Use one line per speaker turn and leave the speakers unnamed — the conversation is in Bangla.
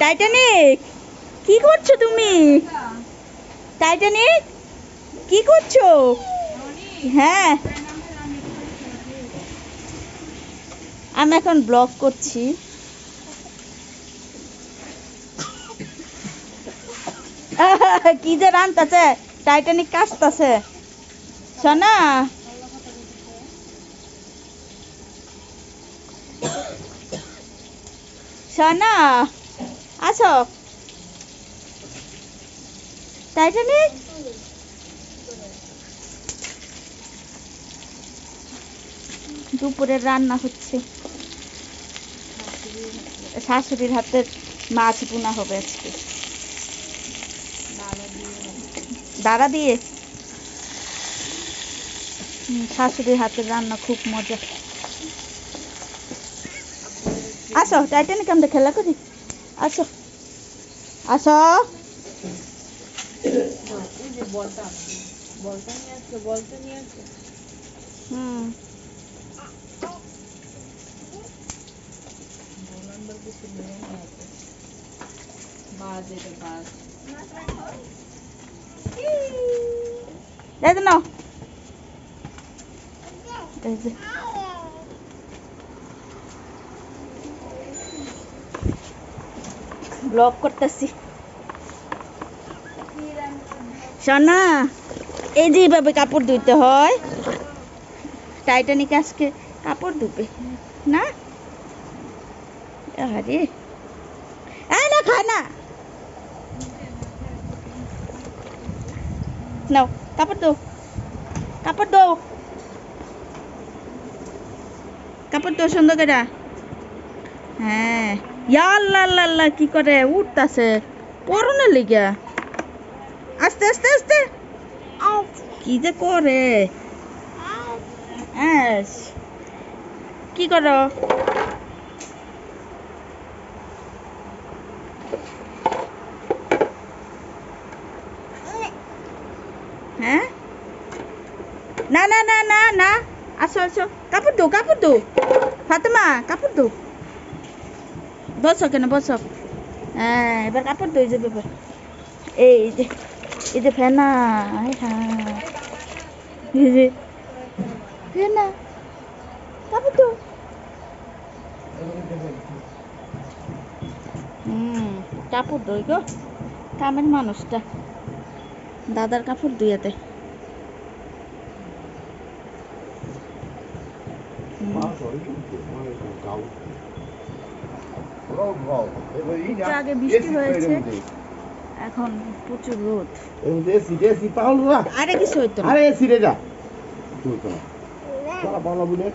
টাইটানিক কি করছ তুমি? টাইটানিক কি করছ? হ্যাঁ। আমি এখন ব্লগ করছি। কি যে রানতাছে? টাইটানিক কাশতাছে। শোনা। শোনা। আছো? টাইটানিক দুপুরের রান্না হচ্ছে। শাশুড়ির হাতের মাছ বোনা হবে আজকে। দাঁড়া দিয়ে। শাশুড়ির হাতের রান্না খুব মজা। আসো, টাইটানিক আমরা খেলা করি। আসো। আসো। হুম। নাও। এই যে। ব্লগ করতেছি। সোনা এই যে এইভাবে কাপড় ধুইতে হয়। টাইটানিক আজকে কাপড় ধুবে, না? আরে না খায় না। নাও, কাপড় দো কাপড় দো কাপড় দো সুন্দর করে। হ্যাঁ। ইয়াল্লা আল্লাহ কি করে? উঠতাছে। পরনে লিগা। আস্তে আস্তে আস্তে। কি যে করে? কি করো? হ্যাঁ? না না না না না। আসো আসো। কাপড় দো কাপড় দো ফাতেমা কাপড় দো বসো কেন বসো। হ্যাঁ এবার কাপড় দো এই যে এবার। এই যে। এই যে ফেনা আয় হ্যাঁ। এই যে ফেনা। কাপড় দো হুম কাপড় দই গো। কামের মানুষটা। দাদার কাপড় ধুয়াতে একটু আগে বৃষ্টি হয়েছে। এখন প্রচুর রোদ।
এসি এসি পাউল
আরে কিছু হইতো না।
আরে এসি রে যা। তুই তো বলা পাওলা বুনে